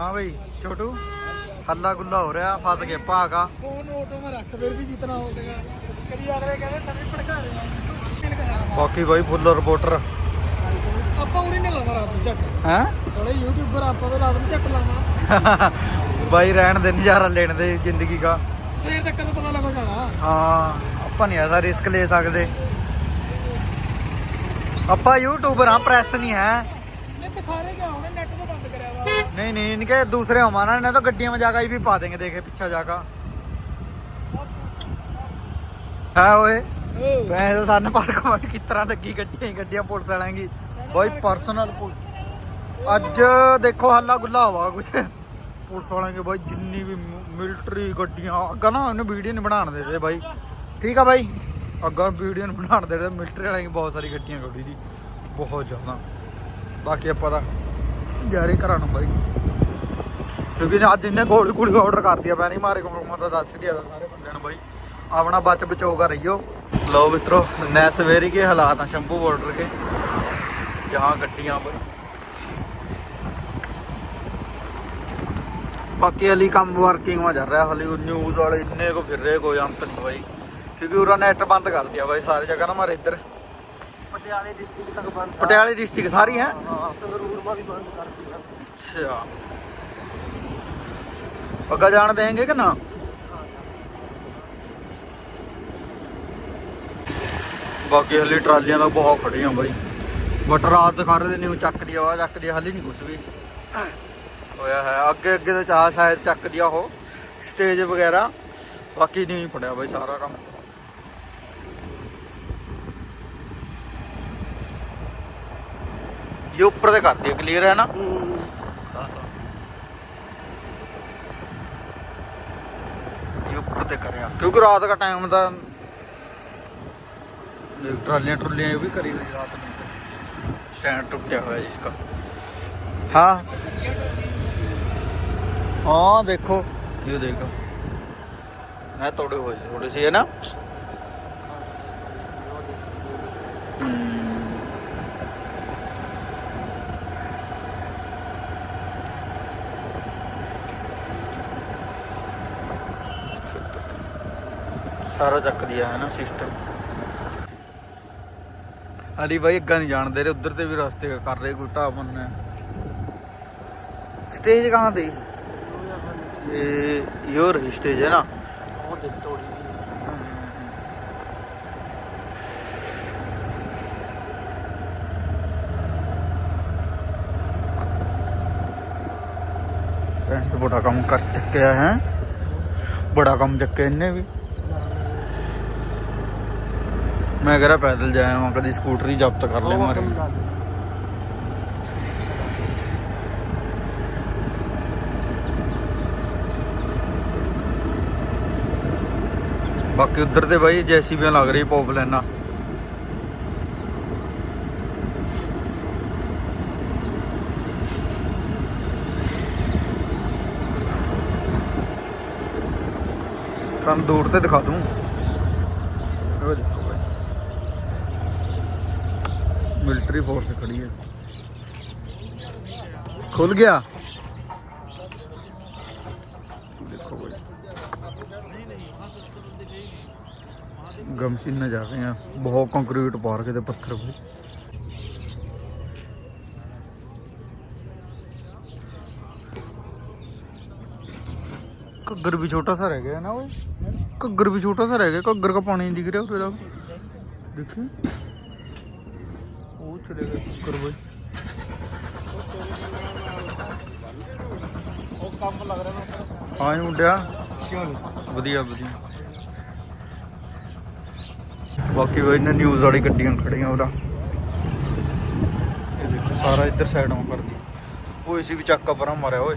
ਹਾਂ ਬਈ ਛੋਟੂ। ਹੱਲਾ ਗੁੱਲਾ ਹੋ ਰਿਹਾ ਫਸ ਗਿਆ ਭਾਗਾ ਫੋਨ ਆਟੋ ਮੈਂ ਰੱਖ ਫਿਰ ਵੀ ਜਿਤਨਾ ਹੋ ਸਕੇ ਕਦੀ ਅਗਲੇ ਕਹਿੰਦੇ ਨਵੀਂ ਭੜਕਾ ਰਹੇ ਬਾਕੀ ਬਾਈ ਫੁੱਲ ਰਿਪੋਰਟਰ ਆਪਾਂ ਉਰੀ ਨਹੀਂ ਲਾਉਣਾ ਰਾਤ ਨੂੰ ਝੱਟ। ਹੈ? ਯੂਟਿਊਬਰ ਆਪਾਂ ਤਾਂ ਰਾਤ ਨੂੰ ਝੱਟ ਲਾਉਣਾ ਬਾਈ ਰਹਿਣ ਦੇ ਨਜ਼ਾਰਾ ਲੈਣ ਦੇ ਜ਼ਿੰਦਗੀ ਦਾ। ਸਵੇਰ ਤੱਕ ਤਾਂ ਪਤਾ ਲੱਗ ਜਾਣਾ। ਹਾਂ ਆਪਾਂ ਨਹੀਂ ਐਸਾ ਰਿਸਕ ਲੈ ਸਕਦੇ। ਆਪਾਂ ਯੂਟਿਊਬਰ ਹਾਂ ਪ੍ਰੈਸ ਨਹੀਂ ਹੈ। ਨਹੀਂ ਦਿਖਾ ਰਹੇ। नहीं नहीं, इनके दूसरे हमारा नहीं तो गड्डिया में जाकर भी पा देंगे, देखे, पीछा जाकर। है ओए? मैं तो पार्क तरह पुलिस आएँगी भाई अज देखो, हल्ला हुआ कुछ। पुलिस भाई, जिन्नी भी मिलिट्री अगर ना, उन्हें वीडियो नहीं बनाने देते भाई। ठीक है भाई? अगर वीडियो नहीं मिलिट्री बहुत सारी गड्डिया खड़ी थी। बहुत ज़्यादा। बाकी आप पता ਤਾਂ ਯਾਰੇ ਘਰਾਂ ਨੂੰ ਬਾਈ। ਕਿਉਂਕਿ ਅੱਜ ਇਹਨੇ ਗੋਲੀ ਗੋਲੀ ਆਰਡਰ ਕਰ ਦਿਆ ਮੈਂ ਨਹੀਂ ਮਾਰੇ ਕੋਲ ਤਾਂ ਦੱਸ ਦਿਆ ਸਾਰੇ ਬੰਦਿਆਂ ਨੂੰ ਬਾਈ। ਆਪਣਾ ਬਚ ਬਚੋਗਾ ਰਹੀਓ। ਲਓ ਮਿੱਤਰੋ ਨੈ ਸਵੇਰੀ ਕੇ ਹਾਲਾਤ ਆ ਸ਼ੰਭੂ ਬਾਰਡਰ ਕੇ। ਜਹਾਂ ਗੱਡੀਆਂ ਬਾਈ ਬਾਕੀ ਹਲੀ ਕੰਮ ਵਰਕਿੰਗ ਮਾ ਚੱਲ ਰਿਹਾ, ਹਲੀ ਨਿਊਜ਼ ਵਾਲੇ ਇੰਨੇ ਕੋ ਫਿਰ ਰਹੇ ਕੋਈ ਅੰਤ ਨਹੀਂ ਬਾਈ। ਕਿਉਂਕਿ ਉਰਾ ਨੈਟ ਬੰਦ ਕਰ ਦਿਆ ਬਾਈ, ਸਾਰੇ ਜਗ੍ਹਾ ਨਾ ਮਾਰੇ ਇੱਧਰ। ਪਟਿਆਲੇ ਡਿਸਟ੍ਰਿਕਟ ਤੱਕ ਬੰਦ ਪਟਿਆਲੇ ਡਿਸਟ੍ਰਿਕਟ ਸਾਰੀ ਹੈ? ਹਾਂ ਸੰਗਰੂਰ ਮਾ ਵੀ ਬੰਦ ਕਰ ਦਿੱਤਾ ਅੱਛਾ। ਪੱਗਾ ਜਾਣ ਦੇਂਗੇ ਕਿ ਨਾ? ਬਾਕੀ ਹਲੇ ਟਰਾਲੀਆਂ ਤਾਂ ਬਹੁਤ ਖੜੀਆਂ ਬਾਈ। ਬਟ ਰਾਤ ਦਿਖਾ ਰਹੇ ਨੇ ਉਹ ਚੱਕਦੀ ਆਵਾ ਚੱਕਦੀ ਆ, ਹਲੇ ਨਹੀਂ ਕੁਝ ਵੀ। ਹੋਇਆ ਹੈ ਅੱਗੇ ਅੱਗੇ ਤਾਂ ਚਾਹ ਸ਼ਾਇਦ ਚੱਕਦੀ ਆ ਉਹ। ਸਟੇਜ ਵਗੈਰਾ। ਬਾਕੀ ਨਹੀਂ ਪੜਿਆ ਬਾਈ ਸਾਰਾ ਕੰਮ। ਇਹ ਉੱਪਰ ਤੇ ਕਰਦੀ ਕਲੀਅਰ ਹੈ ਨਾ ਇਹ ਉੱਪਰ ਤੇ ਕਰਿਆ ਕਿਉਂਕਿ ਰਾਤ ਦਾ ਟਾਈਮ ਦਾ ਇਹ ਟਰਾਲੀਆਂ ਟਰੁਲੀਆਂ ਇਹ ਵੀ ਕਰੀ ਹੋਈ ਰਾਤ ਨੂੰ ਸਟੈਂਡ ਟੁੱਟਿਆ ਹੋਇਆ ਜਿਸਕਾ ਹਾਂ ਹਾਂ ਦੇਖੋ ਇਹ ਦੇਖੋ ਨਾ ਤੋੜੇ ਹੋਏ ਥੋੜੇ ਸੀ ਹੈ ਨਾ ਸਾਰਾ ਚੱਕ ਦਿਆ ਹੈ ਨਾ ਸਿਸਟਮ। ਅਲੀ ਬਾਈ ਅੱਗਾ ਨਹੀਂ ਜਾਣਦੇ ਰੇ ਉਧਰ ਤੇ ਵੀ ਰਸਤੇ ਕਰ ਰਹੇ ਕੋਈ ਢਾਬਨ ਨੇ ਸਟੇਜ ਕਹਾਂ ਦੀ ਇਹ ਯੋਰ ਸਟੇਜ ਹੈ ਨਾ। ਉਹ ਦੇਖ ਤੋੜੀ ਵੀ ਪੈਂਟ ਬੜਾ ਕੰਮ ਕਰ ਚੱਕਿਆ ਹੈ। ਬੜਾ ਕੰਮ ਚੱਕਿਆ ਇਹਨੇ ਵੀ ਮੈਂ ਕਹ ਰਿਹਾ ਪੈਦਲ ਜਾਇਆ ਮੈਂ ਕਦੀ ਸਕੂਟਰੀ ਜ਼ਬਤ ਕਰ ਲਿਆ ਮਾਰੇ ਬਾਕੀ ਉਧਰ ਤੇ ਬਾਈ ਜੈਸੀਬੀਆਂ ਲੱਗ ਰਹੀ ਪੌਪ ਲੈਣਾ ਤੁਹਾਨੂੰ ਦੂਰ ਤੇ ਦਿਖਾ ਦੂੰ ਉਹ ਦੇਖੋ ਬਾਈ ਮਿਲਟਰੀ ਫੋਰਸ ਖੜੀ ਹੈ ਖੁੱਲ ਗਿਆ ਦੇਖੋ ਬਾਈ ਗਮਸੀਨ ਜਾ ਰਹੇ ਆ ਬਹੁਤ ਕੰਕਰੀਟ ਪਾਰ ਕੇ ਤੇ ਪੱਥਰ ਬਾਈ ਘੱਗਰ ਵੀ ਛੋਟਾ ਸਾ ਰਹਿ ਗਿਆ ਨਾ ਓਏ ਘੱਗਰ ਵੀ ਛੋਟਾ ਸਾ ਰਹਿ ਗਿਆ ਘੱਗਰ ਦਾ ਪਾਣੀ ਨਹੀਂ ਹਾਂ ਜੀ ਮੁੰਡਿਆ। ਕਿਉਂ ਵਧੀਆ ਵਧੀਆ। ਬਾਕੀ ਬਈ ਨਾ ਨਿਊਜ਼ ਵਾਲੀ ਗੱਡੀਆਂ ਖੜੀਆਂ ਉਹਦਾ। ਇਹ ਦੇਖੋ ਸਾਰਾ ਇੱਧਰ ਸਾਈਡ ਆਉਂ ਕਰਦੀ। ਉਹ ਸੀ ਵੀ ਚੱਕਾ ਪਰਾਂ ਮਾਰਿਆ ਓਏ।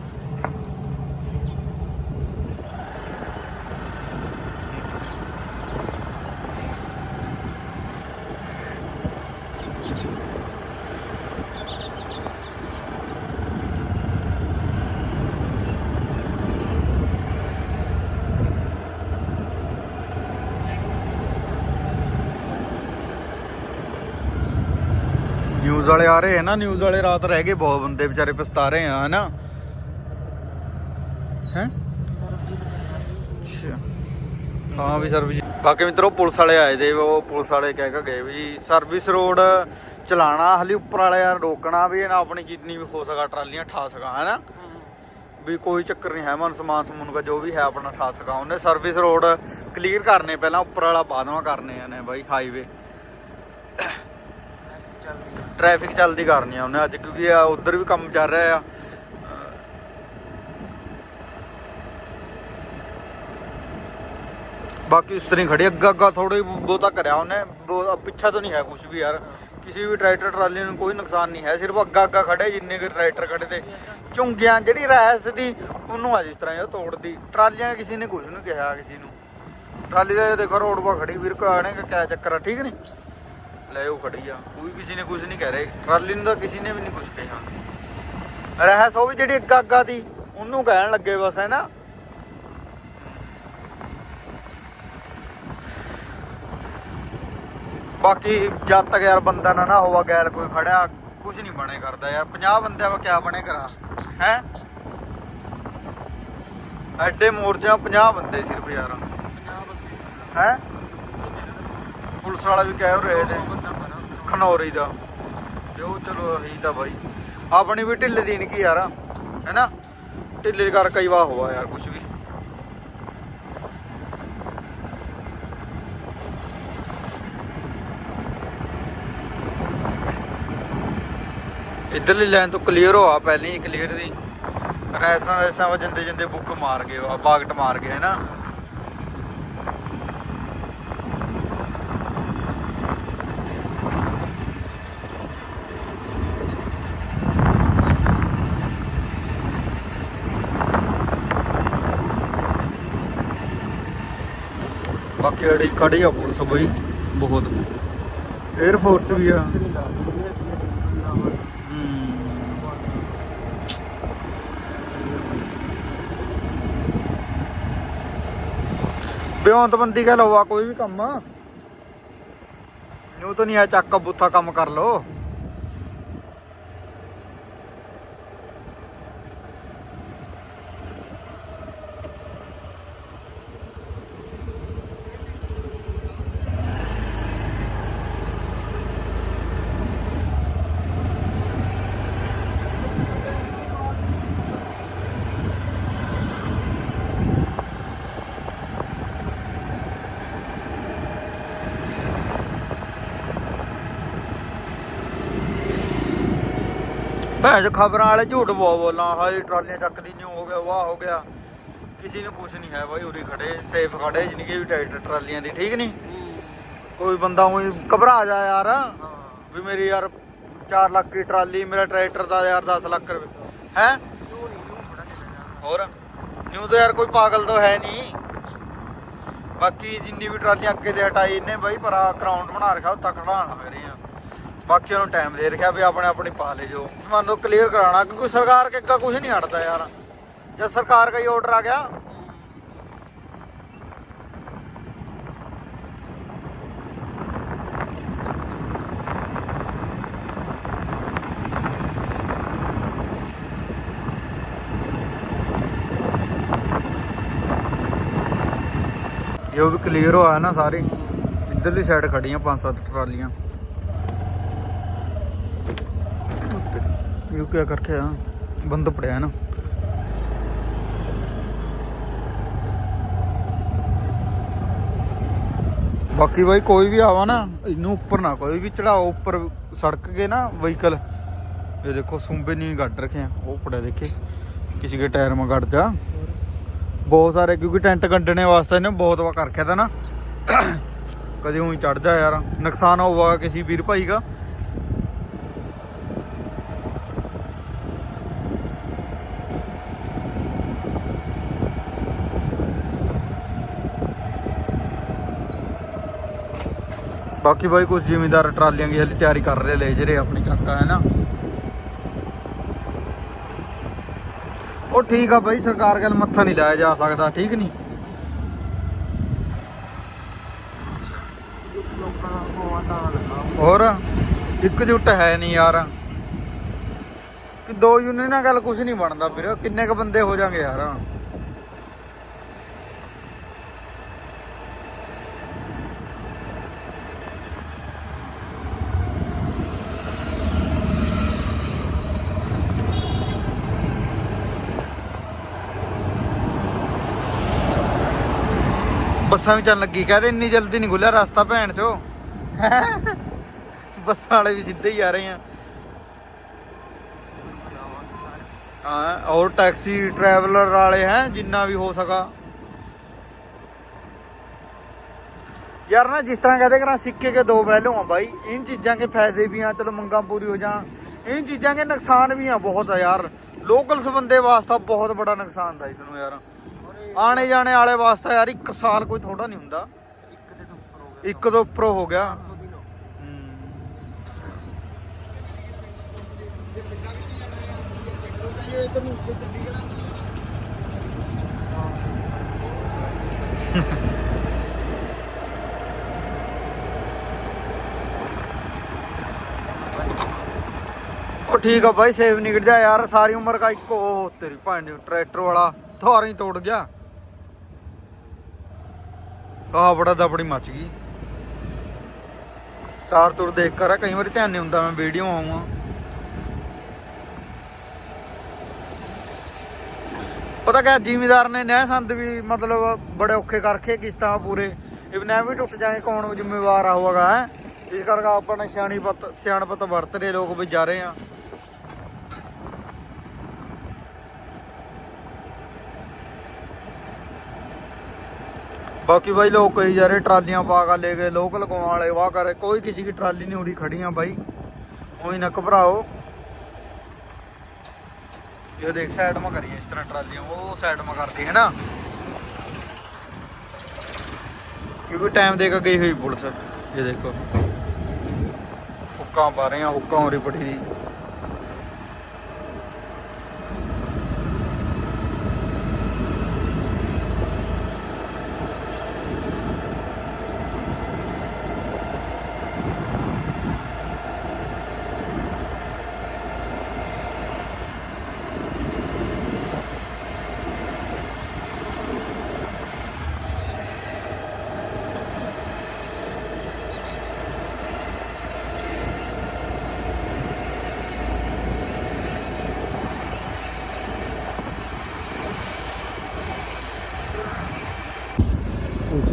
ਨਿਊਜ਼ ਵਾਲੇ ਆ ਰਹੇ ਹੈ ਨਾ ਨਿਊਜ਼ ਵਾਲੇ ਰਾਤ ਰਹਿ ਗਏ ਬਹੁਤ ਬੰਦੇ ਵਿਚਾਰੇ ਪਛਤਾ ਰਹੇ ਆ ਹਨਾ ਹੈ? ਹਾਂ ਵੀ ਸਰਵਿਸ ਬਾਕੀ ਮਿੱਤਰੋ, ਪੁਲਿਸ ਵਾਲੇ ਆਏ ਦੇ, ਉਹ ਪੁਲਿਸ ਵਾਲੇ ਕਹਿ ਕੇ ਗਏ ਵੀ ਸਰਵਿਸ ਰੋਡ ਚਲਾਣਾ, ਹਲੀ ਉੱਪਰ ਵਾਲੇ ਯਾਰ ਰੋਕਣਾ ਵੀ ਇਹਨਾਂ ਆਪਣੀ ਜਿੰਨੀ ਵੀ ਹੋ ਸਕਾ ਟਰਾਲੀਆਂ ਠਾ ਸਕਾ ਹੈਨਾ ਵੀ ਕੋਈ ਚੱਕਰ ਨਹੀਂ, ਹੈ ਮਨ ਸਮਾਨ ਸਮੂਨ ਦਾ, ਜੋ ਵੀ ਹੈ ਆਪਣਾ ਠਾ ਸਕਾ ਉਹਨੇ ਸਰਵਿਸ ਰੋਡ ਕਲੀਅਰ ਕਰਨੇ, ਪਹਿਲਾਂ ਉੱਪਰ ਵਾਲਾ ਬਾਦਵਾ ਕਰਨੇ ਆ ਨੇ ਬਾਈ ਹਾਈਵੇ ਟ੍ਰੈਫਿਕ ਚੱਲਦੀ ਕਰਨੀ ਆ ਉਹਨੇ ਅੱਜ ਕਿਉਂਕਿ ਆ ਉਧਰ ਵੀ ਕੰਮ ਚੱਲ ਰਿਹਾ ਆ। ਬਾਕੀ ਉਸ ਤਰ੍ਹਾਂ ਹੀ ਖੜੀ ਅੱਗਾ ਅੱਗਾ ਥੋੜੀ ਬਹੁਤਾ ਕਰਿਆ ਉਹਨੇ। ਪਿੱਛਾ ਤਾਂ ਨਹੀਂ ਹੈ ਕੁਝ ਵੀ ਯਾਰ। ਕਿਸੇ ਵੀ ਟਰੈਕਟਰ ਟਰਾਲੀ ਨੂੰ ਕੋਈ ਨੁਕਸਾਨ ਨਹੀਂ ਹੈ। ਸਿਰਫ ਅੱਗਾ ਅੱਗਾ ਖੜੇ ਜਿੰਨੇ ਕਿ ਟਰੈਕਟਰ ਖੜੇ ਤੇ। ਝੁੰਗਿਆਂ ਜਿਹੜੀ ਰਹਿਸ ਦੀ, ਉਹਨੂੰ ਅੱਜ ਜਿਸ ਤਰ੍ਹਾਂ ਇਹ ਤੋੜਦੀ। ਟਰਾਲੀਆਂ ਕਿਸੇ ਨੇ ਕੁਝ ਨਹੀਂ ਕਿਹਾ ਕਿਸੇ ਨੂੰ। ਟਰਾਲੀ ਦਾ ਦੇਖੋ ਰੋਡ 'ਪਾ ਖੜੀ ਵੀਰ ਕੋ ਆਣੇ ਕਿ ਕਿਆ ਚੱਕਰ ਆ, ਠੀਕ ਨਹੀਂ? ਲੈ ਉਹ ਖੜੀ ਆ। ਕੋਈ ਕਿਸੇ ਨੇ ਕੁਝ ਨਹੀਂ ਕਹਿ ਰਿਹਾ। ਟਰਾਲੀ ਨੂੰ ਤਾਂ ਕਿਸੇ ਨੇ ਵੀ ਨਹੀਂ ਕੁਝ ਕਿਹਾ। ਰਹਿਸ ਉਹ ਵੀ ਜਿਹੜੀ ਅੱਗਾ ਅੱਗਾ ਦੀ ਉਹਨੂੰ ਕਹਿਣ ਲੱਗੇ ਬਸ ਹੈ ਨਾ ਬਾਕੀ ਜਦ ਤੱਕ ਯਾਰ ਬੰਦਾ ਨਾ ਨਾ ਹੋਵਾ ਗੈਲ ਕੋਈ ਖੜਿਆ ਕੁਝ ਨਹੀਂ ਬਣੇ ਕਰਦਾ ਯਾਰ। 50 ਬੰਦਿਆਂ ਵਾ ਕਿਆ ਬਣੇ ਕਰਾ ਹੈ? ਐਡੇ ਮੋਰਚਿਆਂ 50 ਬੰਦੇ ਸਿਰਫ ਯਾਰ। ਹੈ? ਪੁਲਿਸ ਵਾਲਾ ਵੀ ਕਹਿ ਰਹੇ ਨੇ, ਖਨੌਰੀ ਦਾ। ਜੋ ਚਲੋ ਇਹੀ ਤਾਂ ਬਾਈ, ਆਪਣੀ ਵੀ ਢਿੱਲੇ ਦੀ ਕੀ ਯਾਰ, ਹੈਨਾ? ਢਿੱਲੇ ਕਰ ਕਈ ਵਾਰ ਹੋਆ ਯਾਰ ਕੁਝ ਵੀ। ਇਧਰਲੀ ਲਾਈਨ ਤੋਂ ਕਲੀਅਰ ਹੋਆ ਪਹਿਲਾਂ ਕਲੀਅਰ ਦੀ। ਰੈਸਾਂ ਰੈਸਾਂ ਵਾ ਜਿੰਦੇ ਜਿੰਦੇ ਬੁੱਕ ਮਾਰ ਗਏ ਵਾ, ਬਾਗਟ ਮਾਰ ਗਏ, ਹੈਨਾ? ਬਾਕੀ ਜਿਹੜੀ ਖੜੀ ਆ ਪੁਲਿਸ ਬਈ, ਬਹੁਤ। 에ਅਰ ਫੋਰਸ ਵੀ ਆ। ਹੂੰ ਬਿਉਂਤਬੰਦੀ ਗੱਲ ਹੋਆ ਕੋਈ ਵੀ ਕੰਮ ਨੂੰ ਤਾਂ ਨਹੀਂ ਆ ਚੱਕ ਬੁੱਥਾ ਕੰਮ ਕਰ ਲੋ ਭੈਣ ਚੋ ਖਬਰਾਂ ਵਾਲੇ ਝੂਠ ਬੋ ਬੋਲਾਂ। ਹਾਏ, ਟਰਾਲੀਆਂ ਚੱਕਦੀ ਨਹੀਂ ਹੋ ਗਿਆ, ਵਾਹ, ਹੋ ਗਿਆ। ਕਿਸੇ ਨੂੰ ਕੁਝ ਨਹੀਂ ਹੈ ਬਾਈ, ਉਰੇ ਖੜੇ ਸੇਫ ਖੜੇ, ਜਿੰਨੀ ਵੀ ਟਰੈਕਟਰ ਟਰਾਲੀਆਂ ਦੀ, ਠੀਕ ਨਹੀਂ ਕੋਈ ਬੰਦਾ ਉਹੀ ਘਬਰਾ ਜਾ ਯਾਰ। ਵੀ ਮੇਰੀ ਯਾਰ 4 ਲੱਖ ਦੀ ਟਰਾਲੀ, ਮੇਰਾ ਟਰੈਕਟਰ ਦਾ ਯਾਰ 10 ਲੱਖ ਰੁਪਏ। ਹੈ? ਹੋਰ? ਨਿਊ ਤਾਂ ਯਾਰ ਕੋਈ ਪਾਗਲ ਤਾਂ ਹੈ ਨਹੀਂ ਬਾਕੀ ਜਿੰਨੀ ਵੀ ਟਰਾਲੀਆਂ ਅੱਗੇ ਦੇ ਹਟਾਈ ਇਹਨੇ ਬਾਈ, ਪਰ ਗਰਾਊਂਡ ਬਣਾ ਰੱਖਿਆ ਉੱਤਾ ਖੜਾਉਣਾ ਮੇਰੇ ਆ। ਬਾਕੀ ਉਹਨੂੰ ਟਾਈਮ ਦੇ ਰੱਖਿਆ ਵੀ ਆਪਣੇ ਆਪਣੀ ਪਾ ਲੈ ਜੋ। ਮੰਨ ਲਓ ਕਲੀਅਰ ਕਰਾਉਣਾ, ਕਿਉਂਕਿ ਸਰਕਾਰ ਕੇ ਅੱਗਾ ਕੁਝ ਨਹੀਂ ਹਟਦਾ ਯਾਰ। ਜੇ ਸਰਕਾਰ ਦਾ ਹੀ ਆਰਡਰ ਆ ਗਿਆ। ਇਹ ਵੀ ਕਲੀਅਰ ਹੋਇਆ ਨਾ ਸਾਰੇ। ਇੱਧਰਲੀ ਸਾਈਡ ਖੜੀਆਂ ਪੰਜ ਸੱਤ ਟਰਾਲੀਆਂ। ਇਹ ਕਿਆ ਕਰਕੇ ਆ, ਬੰਦ ਪੜਿਆ ਨਾ। ਬਾਕੀ ਬਾਈ ਕੋਈ ਵੀ ਆਵਾ ਨਾ, ਇਹਨੂੰ ਉੱਪਰ ਨਾ ਕੋਈ ਵੀ ਚੜਾਓ, ਉੱਪਰ ਸੜਕ ਕੇ ਨਾ ਵਹੀਕਲ। ਇਹ ਦੇਖੋ, ਸੁੰਬੇ ਨਹੀਂ ਗੱਡ ਰੱਖੇ ਆ, ਉਹ ਪੜਿਆ ਦੇਖੇ। ਕਿਸੇ ਦੇ ਟਾਇਰ ਮਾ ਗੱਡ ਜਾ। ਬਹੁਤ ਸਾਰੇ, ਕਿਉਂਕਿ ਟੈਂਟ ਕੱਢਣੇ ਵਾਸਤੇ ਇਹਨੇ ਬਹੁਤ ਵਾ ਕਰ ਰੱਖਿਆ ਤਾ ਨਾ। ਕਦੇ ਉਹੀ ਚੜ ਜਾ ਯਾਰ। ਨੁਕਸਾਨ ਹੋਊਗਾ ਕਿਸੇ ਵੀਰ ਭਾਈ ਦਾ। ਬਾਕੀ ਬਾਈ ਕੁਝ ਜ਼ਿਮੀਦਾਰ ਟਰਾਲੀਆਂ ਦੀ ਹਲੇ ਤਿਆਰੀ ਕਰ ਰਹੇ ਲੈ ਜਿਹੜੇ ਆਪਣੀ ਚੱਕਾ ਹੈ ਨਾ ਉਹ ਠੀਕ ਆ ਬਾਈ, ਸਰਕਾਰ ਗੱਲ ਮੱਥਾ ਨਹੀਂ ਲਾਇਆ ਜਾ ਸਕਦਾ, ਠੀਕ ਨਹੀਂ? ਹੋਰ ਇਕਜੁੱਟ ਹੈ ਨਹੀਂ ਯਾਰ। ਕਿ ਦੋ ਯੂਨੀਅਨਾਂ ਗੱਲ ਕੁਝ ਨਹੀਂ ਬਣਦਾ ਵੀਰ, ਕਿੰਨੇ ਕ ਬੰਦੇ ਹੋ ਜਾਣਗੇ ਯਾਰ? ਬੱਸਾਂ ਵੀ ਚੱਲਣ ਲੱਗੀ। ਕਹਦੇ ਇੰਨੀ ਜਲਦੀ ਨਹੀਂ ਖੁੱਲਿਆ ਰਸਤਾ ਭੈਣ ਚੋ। ਬੱਸਾਂ ਵਾਲੇ ਵੀ ਸਿੱਧੇ ਹੀ ਆ ਰਹੇ ਆ। ਹਾਂ ਔਰ ਟੈਕਸੀ ਟਰੈਵਲਰ ਵਾਲੇ ਹੈ, ਜਿੰਨਾ ਵੀ ਹੋ ਸਕਾ। ਯਾਰ ਨਾ ਜਿਸ ਤਰ੍ਹਾਂ ਕਹਦੇ ਕਰਾਂ ਸਿੱਕੇ ਕੇ ਦੋ ਪਹਿਲੂ ਆ ਬਾਈ। ਇਨ ਚੀਜ਼ਾਂ ਕੇ ਫਾਇਦੇ ਵੀ ਆ, ਚਲੋ ਮੰਗਾਂ ਪੂਰੀ ਹੋ ਜਾਣ ਇਨ ਚੀਜ਼ਾਂ ਕੇ ਨੁਕਸਾਨ ਵੀ ਆ ਬਹੁਤ ਆ ਯਾਰ। ਲੋਕਲਸ ਬੰਦੇ ਵਾਸਤਾ ਬਹੁਤ ਬੜਾ ਨੁਕਸਾਨ ਦਾ ਇਸ ਨੂੰ ਯਾਰ। ਆਣੇ ਜਾਣੇ ਵਾਲੇ ਵਾਸਤਾ ਯਾਰ ਇੱਕ ਸਾਲ ਕੋਈ ਥੋੜਾ ਨਹੀਂ ਹੁੰਦਾ। ਇੱਕ ਦੇ ਤੋਂ ਉੱਪਰ ਹੋ ਗਿਆ। ਇੱਕ ਤੋਂ ਉੱਪਰ ਹੋ ਗਿਆ। 100 ਦਿਨ ਹੋ ਗਏ। ਉਹ ਠੀਕ ਆ ਬਾਈ ਸੇਵ ਨਿਕਲ ਜਾ ਯਾਰ ਸਾਰੀ ਉਮਰ ਦਾ ਇੱਕੋ ਉਹ ਤੇਰੀ ਭੈਣ ਦੀ ਟਰੈਕਟਰ ਵਾਲਾ ਥਾਰ ਹੀ ਤੋੜ ਗਿਆ। ਆਹ ਦਬੜੀ ਮੱਚ ਗਈ। ਤਾਰ ਤੁਰ ਦੇਖ ਕਰ ਕਈ ਵਾਰੀ ਧਿਆਨ ਨਹੀਂ ਹੁੰਦਾ, ਮੈਂ ਵੀਡੀਓ ਆਉਂਗਾ ਪਤਾ ਕਿਆ, ਜ਼ਿਮੀਦਾਰ ਨੇ ਨਹਿ ਸੰਦ ਵੀ ਮਤਲਬ ਬੜੇ ਔਖੇ ਕਰਕੇ ਕਿਸ਼ਤਾਂ ਪੂਰੇ। ਇਹ ਵੀ ਟੁੱਟ ਜਾਏ, ਕੌਣ ਜ਼ਿੰਮੇਵਾਰ ਆ ਇਸ ਕਰਕੇ ਆਪਾਂ ਨੇ ਸਿਆਣੀ ਪਤ ਸਿਆਣਪਤ ਵਰਤ ਰਹੇ ਲੋਕ ਵੀ ਜਾ ਰਹੇ ਆ। बाकी भाई लोग कई जा रहे ट्रालियाँ पाकर ले गए लोग लगवाने वाले वाह करे कोई किसी की ट्राली नहीं उड़ी खड़ी हैं भाई वही ना घबराओ ये देख साइड में करिए इस तरह ट्रालियाँ वो साइड में करती है ना क्योंकि टाइम देकर गई हुई पुलिस ये देखो हुक्का पा रहे हैं हुक्का हो रही पड़ी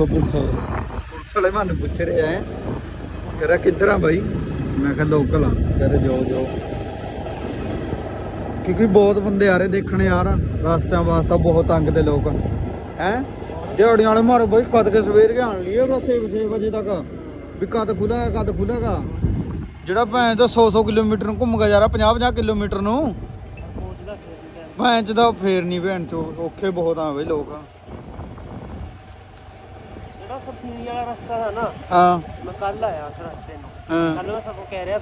थी ਪੁਲਿਸ ਪੁਲਿਸ ਵਾਲੇ ਮੈਨੂੰ ਪੁੱਛ ਰਹੇ ਐ ਕਹਿੰਦਾ ਕਿੱਧਰ ਆ ਬਾਈ? ਮੈਂ ਕਿਹਾ ਲੋਕਲ ਆ। ਕਹਿੰਦੇ ਜਾਓ ਜਾਓ। ਕਿਉਂਕਿ ਬਹੁਤ ਬੰਦੇ ਆ ਰਹੇ ਦੇਖਣ ਯਾਰ, ਰਸਤਿਆਂ ਵਾਸਤਾ ਬਹੁਤ ਤੰਗ ਦੇ ਲੋਕ ਹੈ? ਦਿਹਾੜੀਆਂ ਵਾਲੇ ਮਾਰੋ ਬਾਈ, ਕਦ ਕੇ ਸਵੇਰ ਕੇ ਆਣ ਲਈਏ 6 6 ਵਜੇ ਤੱਕ। ਵੀ ਕਦ ਖੁੱਲਾ ਕਦ ਖੁੱਲੇਗਾ ਜਿਹੜਾ ਭੈਣ ਤੋਂ 100 100 ਕਿਲੋਮੀਟਰ ਨੂੰ ਘੁੰਮ ਗਿਆ ਯਾਰ ਰਿਹਾ 50 50 ਕਿਲੋਮੀਟਰ ਨੂੰ। ਭੈਣ ਚ ਤਾਂ ਫੇਰ ਨਹੀਂ ਭੈਣ ਚੋ ਔਖੇ ਬਹੁਤ ਆ ਬਈ ਲੋਕ। ਮੈਂ ਕੱਲ ਆਇਆ ਉਸ ਰਸਤੇ ਨੂੰ। ਕੱਲ ਮੈਂ ਕਹਿ ਰਿਹਾ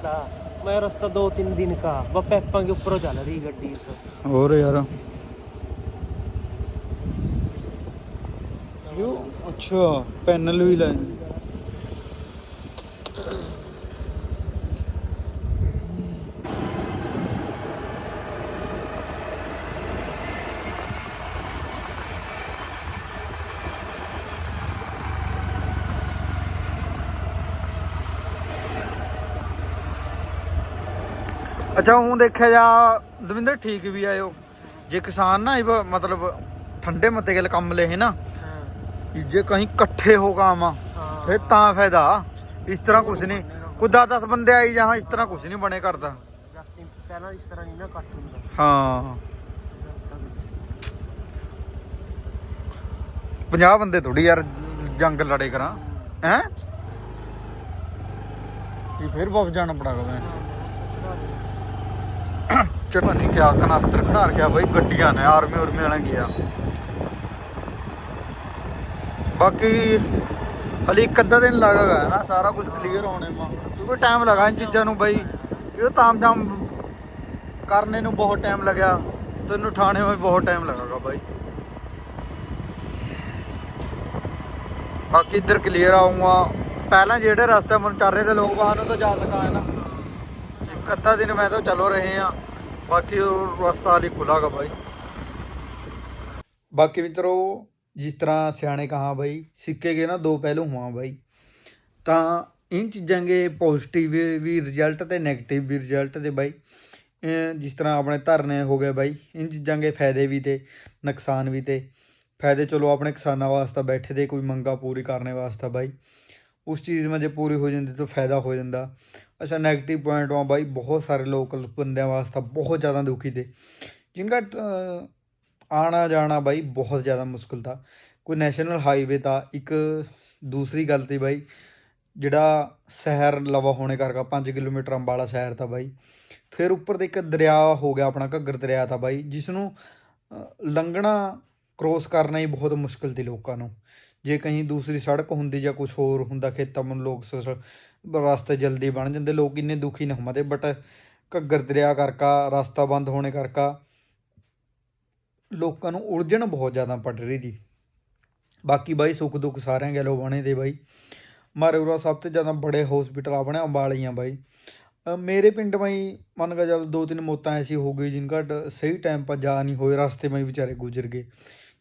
ਮੈਂ ਰਸਤਾ ਦੋ ਤਿੰਨ ਦਿਨ ਕਾ ਉੱਪਰੋਂ ਚੱਲ ਰਹੀ ਗੱਡੀ ਹੋਰ ਯਾਰ। ਪੈਨਲ ਵੀ ਲੈ। ਅੱਛਾ ਹੁਣ ਦੇਖਿਆ ਜਾ ਦਵਿੰਦਰ ਠੀਕ ਵੀ ਆਇਓ ਜੇ ਕਿਸਾਨ ਨਾ ਇਹ ਮਤਲਬ ਠੰਡੇ ਮੱਤੇ ਕੇ ਕੰਮ ਲਏ ਹੈ। ਨਾ ਜੇ ਕਹੀਂ ਇਕੱਠੇ ਹੋ ਕੰਮ ਫਿਰ ਤਾਂ ਫਾਇਦਾ। ਇਸ ਤਰ੍ਹਾਂ ਕੁਝ ਨਹੀਂ। ਕੋਈ 10 ਬੰਦੇ ਆਈ ਜਹਾਂ ਇਸ ਤਰ੍ਹਾਂ ਕੁਝ ਨਹੀਂ ਬਣੇ ਕਰਦਾ। ਜਾਤੀ ਪਹਿਲਾਂ ਇਸ ਤਰ੍ਹਾਂ ਨਹੀਂ ਨਾ ਕੱਟ ਹੁੰਦਾ। ਹਾਂ। 50 ਬੰਦੇ ਥੋੜੀ ਯਾਰ ਜੰਗ ਲੜੇ ਕਰਾਂ। ਹੈ? ਇਹ ਫਿਰ ਵਾਪਸ ਜਾਣਾ ਪੜਾਗਾ ਮੈਂ। ਚੜ੍ਹਨ ਨਹੀਂ ਕਿਆ ਕਨਾਸਤਰ ਖੜਾ ਰੱਖਿਆ ਬਾਈ, ਗੱਡੀਆਂ ਨੇ ਆਰਮੀ ਉਰਮੀ ਵਾਲਾ ਗਿਆ ਬਾਕੀ ਹਲੇ ਇੱਕ ਅੱਧਾ ਦਿਨ ਲੱਗੇਗਾ ਨਾ, ਸਾਰਾ ਕੁਝ ਕਲੀਅਰ ਹੋਣੇ ਮਾ ਕਿਉਂਕਿ ਟਾਈਮ ਲਗਾ ਇਨ ਚੀਜ਼ਾਂ ਨੂੰ ਬਾਈ ਇਹ ਤਾਮਜਾਮ ਕਰਨੇ ਨੂੰ ਬਹੁਤ ਟਾਈਮ ਲੱਗਿਆ, ਤੈਨੂੰ ਠਾਣੇ ਹੋਏ ਬਹੁਤ ਟਾਈਮ ਲੱਗੇਗਾ ਬਾਈ। ਬਾਕੀ ਇੱਧਰ ਕਲੀਅਰ ਆਉਂਗਾ ਪਹਿਲਾਂ ਜਿਹੜੇ ਰਸਤੇ ਮਨ ਚੱਲ ਰਹੇ ਲੋਕ ਵਾਹਨ ਨੂੰ ਤਾਂ ਜਾ ਸਕਾ ਹੈ ਨਾ। ਅੱਧਾ ਦਿਨ ਮੈਂ ਤਾਂ ਚਲੋ ਰਹੇ ਆ ਬਾਕੀ ਉਹ ਰਸਤਾ ਹਾਲੇ ਖੁੱਲਾਗਾ ਬਾਈ। ਬਾਕੀ ਮਿੱਤਰੋ, ਜਿਸ ਤਰ੍ਹਾਂ ਸਿਆਣੇ ਕਹਾ ਬਾਈ, ਸਿੱਕੇ ਕੇ ਨਾ ਦੋ ਪਹਿਲੂ ਹੁਆ ਬਾਈ। ਤਾਂ ਇਨ ਚੀਜ਼ਾਂ ਦੇ ਪੋਜ਼ਿਟਿਵ ਵੀ ਰਿਜ਼ਲਟ ਤੇ 네ਗੇਟਿਵ ਵੀ ਰਿਜ਼ਲਟ ਤੇ ਬਾਈ। ਇਹ ਜਿਸ ਤਰ੍ਹਾਂ ਆਪਣੇ ਧਰਨੇ ਹੋ ਗਏ ਬਾਈ, ਇਨ ਚੀਜ਼ਾਂ ਦੇ ਫਾਇਦੇ ਵੀ ਤੇ, ਨੁਕਸਾਨ ਵੀ ਤੇ। ਫਾਇਦੇ ਚਲੋ ਆਪਣੇ ਕਿਸਾਨਾਂ ਵਾਸਤੇ ਬੈਠੇ ਦੇ, ਕੋਈ ਮੰਗਾ ਪੂਰੀ ਕਰਨੇ ਵਾਸਤੇ ਬਾਈ। उस चीज़ में जो पूरी हो जाती तो फ़ायदा हो जाता अच्छा नेगेटिव पॉइंट वहाँ भाई बहुत सारे लोकल बंद वास्ते बहुत ज़्यादा दुखी थे जिनका आना ਜਾਣਾ ਬਾਈ ਬਹੁਤ ਜ਼ਿਆਦਾ ਮੁਸ਼ਕਲ था ਕੋਈ ਨੈਸ਼ਨਲ ਹਾਈਵੇ ਤਾਂ ਇੱਕ ਦੂਸਰੀ ਗੱਲ ਤੇ ਬਾਈ, ਜਿਹੜਾ ਸ਼ਹਿਰ ਲਵਾ ਹੋਣੇ ਕਰਕਾ 5 ਕਿਲੋਮੀਟਰ ਅੰਬਾਲਾ ਸ਼ਹਿਰ ਤਾਂ ਬਾਈ। ਫਿਰ ਉੱਪਰ ਦੇ ਇੱਕ ਦਰਿਆ ਹੋ ਗਿਆ ਆਪਣਾ, ਘੱਗਰ ਦਰਿਆ ਤਾਂ ਬਾਈ ਜਿਸ ਨੂੰ ਲੰਘਣਾ ਕ੍ਰੋਸ ਕਰਨਾ ਹੀ ਬਹੁਤ ਮੁਸ਼ਕਲ ਤੇ ਲੋਕਾਂ ਨੂੰ। ਜੇ ਕਹੀਂ ਦੂਸਰੀ ਸੜਕ ਹੁੰਦੀ ਜਾਂ ਕੁਝ ਹੋਰ ਹੁੰਦਾ, ਖੇਤਾਂ ਨੂੰ ਲੋਕ ਸ- ਰਸਤੇ ਜਲਦੀ ਬਣ ਜਾਂਦੇ, ਲੋਕ ਇੰਨੇ ਦੁਖੀ ਨਾ ਹੁੰਦੇ ਬਟ ਘੱਗਰ ਦਰਿਆ ਕਰਕਾ, ਰਸਤਾ ਬੰਦ ਹੋਣੇ ਕਰਕਾ ਲੋਕਾਂ ਨੂੰ ਉਲਝਣ ਬਹੁਤ ਜ਼ਿਆਦਾ ਪੜ ਰਹੀ ਦੀ। ਬਾਕੀ ਬਾਈ ਸੁੱਖ ਦੁੱਖ ਸਾਰਿਆਂ ਗੱਲੋਂ ਬਣੇ ਦੇ ਬਾਈ। ਮਾਰੇ ਉਰਾ ਸਭ ਤੋਂ ਜ਼ਿਆਦਾ ਬੜੇ ਹਸਪੀਟਲ ਆਪਣੇ ਅੰਬਾਲੀਆਂ ਬਾਈ। ਮੇਰੇ ਪਿੰਡ ਮਾਈ ਮੰਨ ਕੇ ਚੱਲ ਦੋ ਤਿੰਨ ਮੌਤਾਂ ਐਸੀ ਹੋ ਗਈ ਜਿਨ੍ਹਾਂ ਦਾ ਸਹੀ ਟਾਈਮ ਪਰ ਜਾ ਨਹੀਂ ਹੋਏ, ਰਸਤੇ ਮਾਈ ਵਿਚਾਰੇ ਗੁਜ਼ਰ ਗਏ।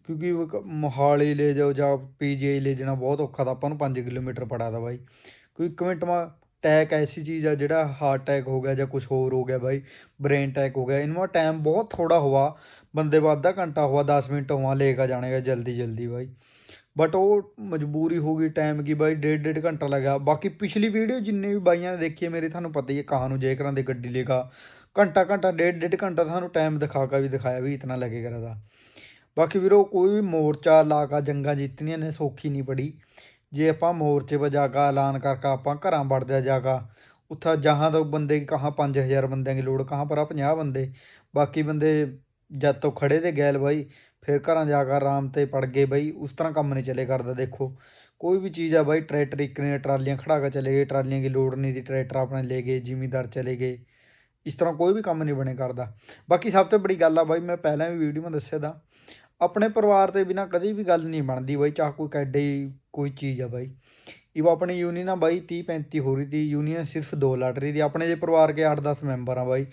ਕਿਉਂਕਿ ਉਹ ਮੋਹਾਲੀ ਲੈ ਜਾਓ ਜਾਂ ਪੀਜੀਆਈ ਲੈ ਜਾਣਾ ਬਹੁਤ ਔਖਾ ਤਾਂ ਆਪਾਂ ਨੂੰ 5 ਕਿਲੋਮੀਟਰ ਪੜਾ ਦਾ ਬਾਈ। ਕੋਈ ਇੱਕ ਮਿੰਟ ਮਾ ਟੈਕ ਐਸੀ ਚੀਜ਼ ਆ ਜਿਹੜਾ ਹਾਰਟ ਅਟੈਕ ਹੋ ਗਿਆ ਜਾਂ ਕੁਝ ਹੋਰ ਹੋ ਗਿਆ ਬਾਈ ਬ੍ਰੇਨ ਅਟੈਕ ਹੋ ਗਿਆ। ਇਨਮਾ ਟਾਈਮ ਬਹੁਤ ਥੋੜਾ ਹੁਆ, ਬੰਦੇ ਵਾ ਅੱਧਾ ਘੰਟਾ ਹੁਆ 10 ਮਿੰਟ ਹੁਆ ਲੈ ਕੇ ਜਾਣੇਗਾ ਜਲਦੀ ਜਲਦੀ ਬਾਈ। ਬਟ ਉਹ ਮਜਬੂਰੀ ਹੋ ਗਈ ਟਾਈਮ ਕੀ ਬਾਈ, ਡੇਢ ਡੇਢ ਘੰਟਾ ਲਗਾ ਬਾਕੀ ਪਿਛਲੀ ਵੀਡੀਓ ਜਿੰਨੇ ਵੀ ਬਾਈਆਂ ਨੇ ਦੇਖੀ ਹੈ ਮੇਰੇ ਤੁਹਾਨੂੰ ਪਤਾ ਹੀ ਹੈ ਕਹਾਂ ਨੂੰ ਜੇਕਰਾਂ ਦੇ ਗੱਡੀ ਲੇਗਾ ਘੰਟਾ ਘੰਟਾ, ਡੇਢ ਡੇਢ ਘੰਟਾ ਤੁਹਾਨੂੰ ਟਾਈਮ ਦਿਖਾ ਕੇ ਵੀ ਦਿਖਾਇਆ ਵੀ ਇਤਨਾ ਲੱਗੇਗਾ ਰਦਾ ਬਾਕੀ ਵੀਰੋ, ਕੋਈ ਵੀ ਮੋਰਚਾ ਲਾ ਕੇ ਜੰਗਾਂ ਜਿੱਤਣੀਆਂ ਨੇ, ਸੌਖੀ ਨਹੀਂ ਪੜੀ ਜੇ ਆਪਾਂ ਮੋਰਚੇ ਵਜਾਗਾ ਐਲਾਨ ਕਰਕੇ ਆਪਾਂ ਘਰਾਂ ਵੜਦਿਆ ਜਾਗਾ ਕੇ, ਉੱਥਾ ਜਹਾਂ ਤੋਂ ਬੰਦੇ ਕਹਾਂ 5000 ਬੰਦਿਆਂ ਦੀ ਲੋੜ ਕਹਾਂ, ਪਰ 50 ਬੰਦੇ। ਬਾਕੀ ਬੰਦੇ ਜਦ ਤੋਂ ਖੜੇ ਤੇ ਗੈਲ ਬਾਈ, ਫਿਰ ਘਰਾਂ ਜਾ ਕੇ ਆਰਾਮ ਤੇ ਪੜ ਗਏ ਬਾਈ, ਉਸ ਤਰ੍ਹਾਂ ਕੰਮ ਨਹੀਂ ਚੱਲੇ ਕਰਦਾ, ਦੇਖੋ। ਕੋਈ ਵੀ ਚੀਜ਼ ਆ ਬਾਈ, ਟਰੈਕਟਰ ਇੱਕ ਨੇ ਟਰਾਲੀਆਂ ਖੜਾ ਕੇ ਚਲੇ ਗਏ, ਟਰਾਲੀਆਂ ਦੀ ਲੋੜ ਨਹੀਂ ਦੀ, ਟਰੈਕਟਰ ਆਪਣੇ ਲੈ ਗਏ, ਜ਼ਿਮੀਦਾਰ ਚਲੇ ਗਏ। ਇਸ ਤਰ੍ਹਾਂ ਕੋਈ ਵੀ ਕੰਮ ਨਹੀਂ ਬਣੇ ਕਰਦਾ। ਬਾਕੀ ਸਭ ਤੋਂ ਬੜੀ ਗੱਲ ਆ ਬਾਈ, ਮੈਂ ਪਹਿਲਾਂ ਵੀ ਵੀਡੀਓ ਮੈਂ ਦੱਸਿਆ ਦਾ ਆਪਣੇ ਪਰਿਵਾਰ ਤੇ ਬਿਨਾ ਕਦੇ ਵੀ ਗੱਲ ਨਹੀਂ ਬਣਦੀ ਬਾਈ, ਚਾਹ ਕੋਈ ਕੈਡੇ ਕੋਈ ਚੀਜ਼ ਆ ਬਾਈ। ਇਹ ਆਪਣੀ ਯੂਨੀਅਨ ਆ ਬਾਈ 30 35 ਹੋ ਰਹੀ ਤੀ ਯੂਨੀਅਨ ਸਿਰਫ ਦੋ ਲੜ ਰਹੀ ਤੀ ਆਪਣੇ ਜੇ ਪਰਿਵਾਰ ਕੇ 8-10 ਮੈਂਬਰ ਆ ਬਾਈ,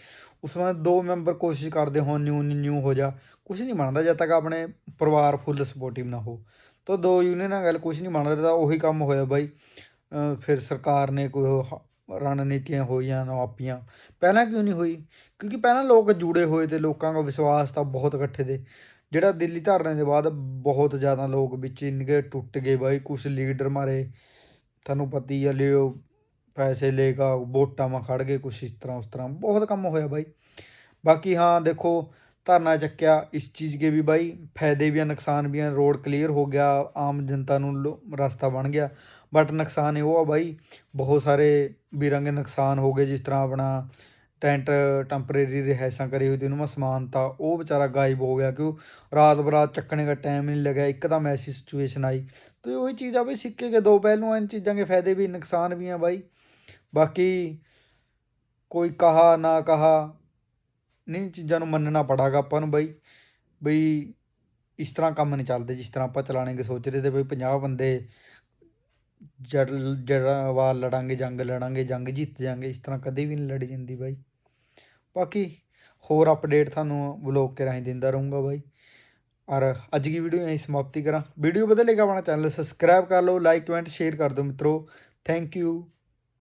ਉਸ ਵਿੱਚ ਦੋ ਮੈਂਬਰ ਕੋਸ਼ਿਸ਼ ਕਰਦੇ ਹੋਣ ਨਿਊ ਨਿਊ ਹੋ ਜਾ। ਕੁਝ ਨਹੀਂ ਬਣਦਾ ਜਦ ਤੱਕ ਆਪਣੇ ਪਰਿਵਾਰ ਫੁੱਲ ਸਪੋਰਟਿਵ ਨਾ ਹੋ। ਤਾਂ ਦੋ ਯੂਨੀਅਨ ਨਾਲ ਗੱਲ ਕੁਝ ਨਹੀਂ ਬਣਦਾ ਤਾਂ ਉਹੀ ਕੰਮ ਹੋਇਆ ਬਾਈ। ਫਿਰ ਸਰਕਾਰ ਨੇ ਕੋਈ ਉਹ ਰਣਨੀਤੀਆਂ ਹੋਈਆਂ, ਨਾ ਆਪੀਆਂ। ਪਹਿਲਾਂ ਕਿਉਂ ਨਹੀਂ ਹੋਈ? ਕਿਉਂਕਿ ਪਹਿਲਾਂ ਲੋਕ ਜੁੜੇ ਹੋਏ ਤੇ ਲੋਕਾਂ ਦਾ ਵਿਸ਼ਵਾਸ ਤਾਂ ਬਹੁਤ ਇਕੱਠੇ ਦੇ। ਜਿਹੜਾ ਦਿੱਲੀ ਧਰਨੇ ਦੇ ਬਾਅਦ ਬਹੁਤ ਜ਼ਿਆਦਾ ਲੋਕ ਵਿੱਚ ਇਨਕੇ ਟੁੱਟ ਗਏ ਬਾਈ ਕੁਝ ਲੀਡਰ ਮਾਰੇ। ਤੁਹਾਨੂੰ ਪਤੀ ਆ ਲਿਓ ਪੈਸੇ ਲੈ ਕੇ ਵੋਟਾਂ ਮਾ ਖੜ ਗਏ, ਕੁਛ ਇਸ ਤਰ੍ਹਾਂ, ਉਸ ਤਰ੍ਹਾਂ। ਬਹੁਤ ਕੰਮ ਹੋਇਆ ਬਾਈ। ਬਾਕੀ ਹਾਂ, ਦੇਖੋ, ਧਰਨਾ ਚੱਕਿਆ, ਇਸ ਚੀਜ਼ ਕੇ ਵੀ ਬਾਈ, ਫਾਇਦੇ ਵੀ ਆ, ਨੁਕਸਾਨ ਵੀ ਆ, ਰੋਡ ਕਲੀਅਰ ਹੋ ਗਿਆ, ਆਮ ਜਨਤਾ ਨੂੰ ਲੋ- ਰਸਤਾ ਬਣ ਗਿਆ। ਬਟ ਨੁਕਸਾਨ ਇਹ ਉਹ ਆ ਬਾਈ, ਬਹੁਤ ਸਾਰੇ ਵੀਰਾਂ ਦੇ ਨੁਕਸਾਨ ਹੋ ਗਏ, ਜਿਸ ਤਰ੍ਹਾਂ ਆਪਣਾ ਟੈਂਟ, ਟੈਂਪਰੇਰੀ ਰਿਹਾਇਸ਼ਾਂ ਕਰੀ ਹੋਈ ਤੇ ਉਹਨੂੰ ਮੈਂ ਸਮਾਨ ਤਾਂ ਉਹ ਵਿਚਾਰਾ ਗਾਇਬ ਹੋ ਗਿਆ ਕਿਉਂ? ਰਾਤ ਬਰਾਤ ਚੱਕਣੇ ਦਾ ਟਾਈਮ ਨਹੀਂ ਲੱਗਿਆ। ਇੱਕਦਮ ਐਸੀ ਸਿਚੁਏਸ਼ਨ ਆਈ। ਤੇ ਉਹੀ ਚੀਜ਼ ਆ ਬਈ, ਸਿੱਕੇ ਕੇ ਦੋ ਪਹਿਲੂ ਆ ਇਨ ਚੀਜ਼ਾਂ ਦੇ ਫਾਇਦੇ ਵੀ, ਨੁਕਸਾਨ ਵੀ ਆ ਬਾਈ। ਬਾਕੀ ਕੋਈ ਕਹਾ, ਨਾ ਕਹਾ, ਨਹੀਂ ਚੀਜ਼ਾਂ ਨੂੰ ਮੰਨਣਾ ਪੜਾਗਾ ਆਪਾਂ ਨੂੰ ਬਾਈ। ਬਈ ਇਸ ਤਰ੍ਹਾਂ ਕੰਮ ਨਹੀਂ ਚੱਲਦੇ, ਜਿਸ ਤਰ੍ਹਾਂ ਆਪਾਂ ਚਲਾਣੇ ਚਲਾਣੇਗੇ ਸੋਚ ਰਹੇ ਤੇ ਬਈ 50 ਬੰਦੇ ਜੜ ਜੜ੍ਹਾਂ ਵਾਰ ਲੜਾਂਗੇ, ਜੰਗ ਲੜਾਂਗੇ, ਜੰਗ ਜਿੱਤ ਜਾਂਗੇ, ਇਸ ਤਰ੍ਹਾਂ ਕਦੇ ਵੀ ਨਹੀਂ ਲੜੀ ਜਾਂਦੀ ਬਾਈ। ਬਾਕੀ ਹੋਰ ਅਪਡੇਟ ਤੁਹਾਨੂੰ ਵਲੌਗ ਕੇ ਰਾਹੀਂ ਦਿੰਦਾ ਰਹੂੰਗਾ ਬਾਈ। ਔਰ ਅੱਜ ਦੀ ਵੀਡੀਓ ਇਹ ਸਮਾਪਤੀ ਕਰਾਂ। ਵੀਡੀਓ ਬਦਲੇਗਾ ਆਪਣਾ ਚੈਨਲ ਸਬਸਕ੍ਰਾਈਬ ਕਰ ਲਓ ਲਾਈਕ ਕਮੈਂਟ ਸ਼ੇਅਰ ਕਰ ਦਿਓ ਮਿੱਤਰੋ। Thank you